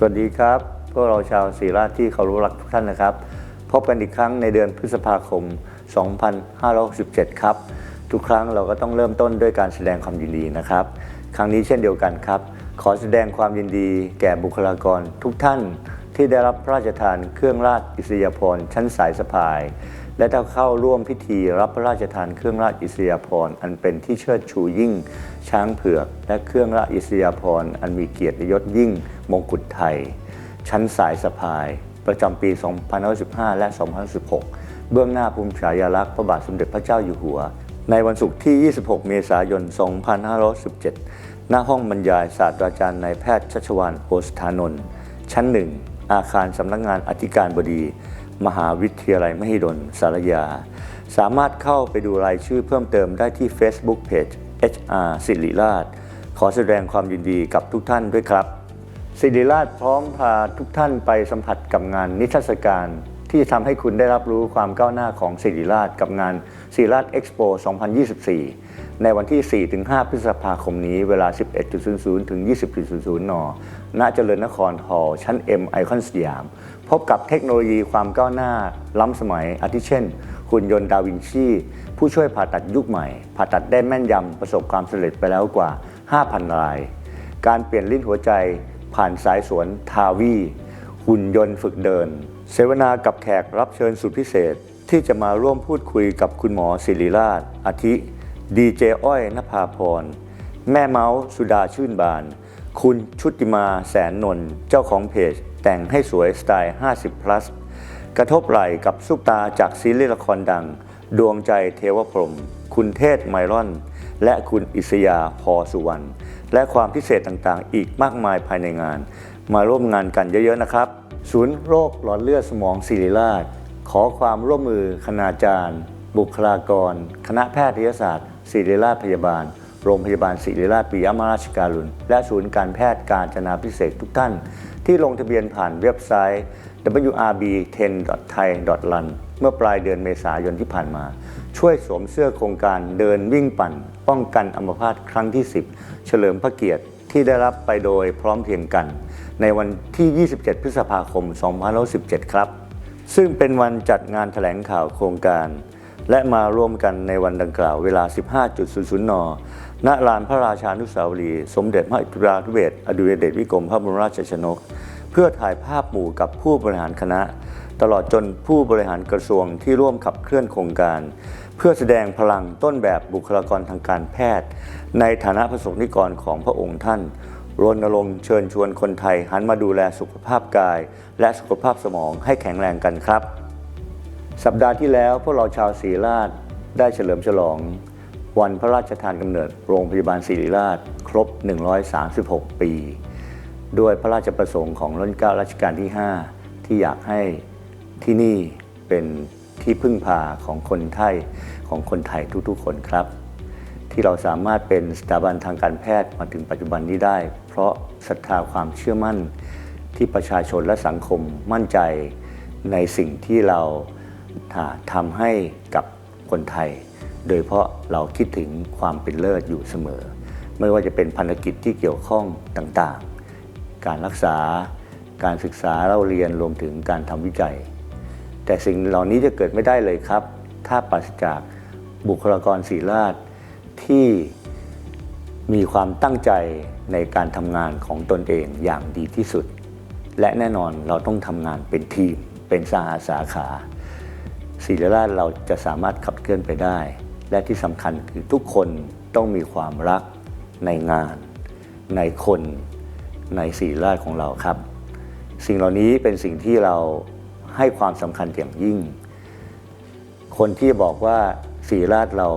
สวัสดีครับพวกเราชาวศรีราชที่เคารพรักทุกท่านนะครับ พบกันอีกครั้งในเดือนพฤษภาคม 2567 ครับ ทุกครั้งเราก็ต้องเริ่มต้นด้วยการแสดงความยินดีนะครับ ครั้งนี้เช่นเดียวกันครับ ขอแสดงความยินดีแก่บุคลากรทุกท่าน ที่ได้รับพระราชทานเครื่องราชอิสริยาภรณ์ชั้นสายสะพาย และได้เข้าร่วมพิธีรับพระราชทานเครื่องราชอิสริยาภรณ์อันเป็นที่เชิดชูยิ่ง ช้างเผือก และเครื่องราชอิสริยาภรณ์อันมีเกียรติยศยิ่ง มงกุฎไทย ชั้นสายสะพาย ประจำปี 2515 และ 2016 เบื้องหน้าภูมิฉายาลักษณ์พระบาทสมเด็จพระเจ้าอยู่หัว ในวันศุกร์ที่ 26 เมษายน 2517 ณ ห้องบรรยายศาสตราจารย์นายแพทย์ชัชวานโอสถานนท์ชั้นหนึ่ง อาคารสำนักงานอธิการบดี มหาวิทยาลัยมหิดลสารยา สามารถเข้าไปดูรายชื่อเพิ่มเติมได้ที่ Facebook Page HR สิริราช ขอแสดงความยินดีกับทุกท่านด้วยครับ สิริราชพร้อมพาทุกท่านไปสัมผัสกับงานนิทรรศการ ที่จะทำให้คุณได้รับรู้ความก้าวหน้าของสิริราชกับงานสิริราชเอ็กซ์โป 2024 ในวันที่ 4-5 พฤษภาคมนี้เวลา 11.00 ถึง 20.00 น ณ เจริญนครฮอลล์ชั้น M ไอคอนสยาม พบกับเทคโนโลยีความก้าวหน้าล้ำสมัย อาทิเช่นหุ่นยนต์ดาวินชี ผู้ช่วยผ่าตัดยุคใหม่ ผ่าตัดได้แม่นยำประสบความสำเร็จไปแล้วกว่า 5,000 ราย การเปลี่ยนลิ้นหัวใจผ่านสายสวนทาวี หุ่นยนต์ฝึกเดิน เสวนากับแขกรับเชิญสุดพิเศษที่จะมาร่วมพูดคุยกับคุณหมอศิริราช อาทิ ดีเจอ้อยนภาพร แม่เมาส์สุดาชื่นบาน คุณชุติมาแสนนนท์เจ้าของเพจ แต่งให้สวยสไตล์ 50 plus กระทบไหล่กับซุปตาจากซีรีส์ละครดัง ดวงใจเทวพรม คุณเทศไมรอน และคุณอิสยาพอสุวรรณ และความพิเศษต่างๆ อีกมากมายภายในงาน มาร่วมงานกันเยอะๆนะครับ ศูนย์โรคหลอดเลือดสมองศิริราช ขอความร่วมมือคณาจารย์ บุคลากร คณะแพทยศาสตร์ศิริราชพยาบาล โรงพยาบาลศิริราชปิยมราชการุณและศูนย์การแพทย์การจนาพิเศษทุกท่าน ที่ลงทะเบียนผ่านเว็บไซต์ wrb10.thai.run เมื่อปลายเดือนเมษายนที่ผ่านมา ช่วยสวมเสื้อโครงการเดินวิ่งปั่น ป้องกันอัมพาตครั้งที่ 10 เฉลิมพระเกียรติที่ได้รับไปโดยพร้อมเพรียงกัน ในวันที่ 27 พฤษภาคม 2517 ครับ ซึ่งเป็นวันจัดงานแถลงข่าวโครงการ และมาร่วมกันในวันดังกล่าวเวลา 15.00 น ณ ลานพระราชานุสาวรีย์สมเด็จพระอิราธิเบศอดุลยเดชวิกรมพระบรมราชชนก เพื่อถ่ายภาพหมู่กับผู้บริหารคณะ ตลอดจนผู้บริหารกระทรวงที่ร่วมขับเคลื่อนโครงการ เพื่อแสดงพลังต้นแบบบุคลากรทางการแพทย์ ในฐานะประสบนิกรของพระองค์ท่าน รณรงค์เชิญชวนคนไทยหันมาดูแลสุขภาพกาย และสุขภาพสมองให้แข็งแรงกันครับ สัปดาห์ที่แล้วพวกเราชาวศรีราชได้เฉลิมฉลอง วันพระราชทานกำเนิดโรงพยาบาลศิริราช ครบ 136 ปี ด้วยพระราชประสงค์ของรัชกาลรัชกาลที่ 5 ที่อยากให้ที่นี่เป็นที่พึ่งพาของคนไทยของคนไทยทุกๆ คนครับ ที่เราสามารถเป็นสถาบันทางการแพทย์มาถึงปัจจุบันนี้ได้ เพราะศรัทธาความเชื่อมั่นที่ประชาชนและสังคมมั่นใจในสิ่งที่เราทำให้กับคนไทย โดยเพราะเราคิดถึงความเป็นเลิศอยู่เสมอ ไม่ว่าจะเป็นพันธกิจที่เกี่ยวข้องต่างๆ การรักษา การศึกษาเล่าเรียนรวมถึงการทำวิจัย แต่สิ่งเหล่านี้จะเกิดไม่ได้เลยครับ ถ้าปราศจากบุคลากรศิริราช ที่มีความตั้งใจในการทำงานของตนเองอย่างดีที่สุด และแน่นอนเราต้องทำงานเป็นทีม เป็นสหสาขาศิริราชเราจะสามารถขับเคลื่อนไปได้ และที่สำคัญคือทุกคนต้องมีความรักในงาน ในคนในศิริราชของเราครับ สิ่งเหล่านี้เป็นสิ่งที่เราให้ความสำคัญอย่างยิ่ง คนที่บอกว่าศรีราชเรา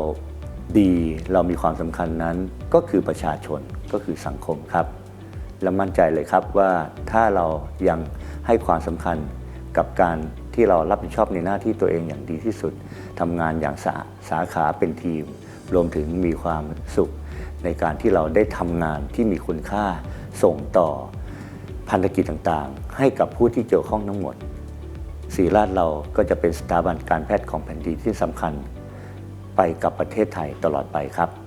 ดีเรามีความสำคัญนั้นก็คือประชาชนก็คือสังคมครับ และมั่นใจเลยครับว่าถ้าเรายังให้ความสำคัญกับการที่เรารับผิดชอบในหน้าที่ตัวเองอย่างดีที่สุดทำงานอย่างสาสาขาเป็นทีม รวมถึงมีความสุข ในการที่เราได้ทำงานที่มีคุณค่าส่งต่อพันธกิจต่างๆ ให้กับผู้ที่เกี่ยวข้องทั้งหมดศรีราชเราก็จะเป็นสถาบันการแพทย์ของแผ่นดินที่สำคัญ ไปกับประเทศไทยตลอดไปครับ